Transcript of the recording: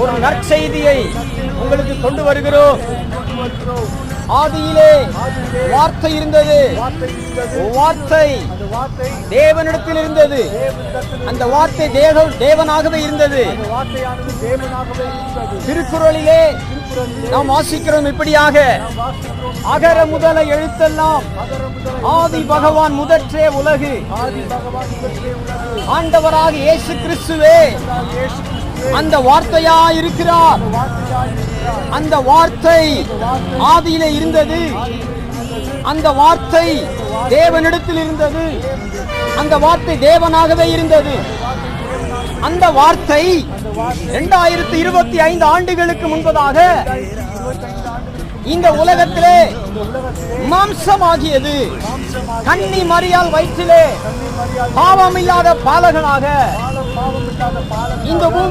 ஒரு நற்செய்தியை உங்களுக்கு கொண்டு வருகிறோம். ஆதியிலே வார்த்தை இருந்தது. வார்த்தை தேவனிடத்தில் இருந்தது. அந்த வார்த்தை தேவ தேவனாகவே இருந்தது. திருக்குறளிலே நாம் வாசிக்கிறோம் இப்படியாக. அகர முதல எழுத்தெல்லாம். ஆதி பகவான் முதற்றே உலகு. ஆண்டவராக இயேசு கிறிஸ்துவே. அந்த வார்த்தையா இருக்கிறார். அந்த வார்த்தை ஆதியில இருந்தது. அந்த வார்த்தை தேவனிடத்தில் இருந்தது. அந்த வார்த்தை தேவனாகவே இருந்தது. அந்த வார்த்தை இரண்டாயிரத்தி இருபத்தி ஐந்து ஆண்டுகளுக்கு முன்பதாக இந்த உலகத்திலே மாம்சமாகியது. மாம்சமாக கன்னி மரியால் வயிற்றிலே பாலகனாக பாவம் இல்லாத பாலம் இந்த பூமி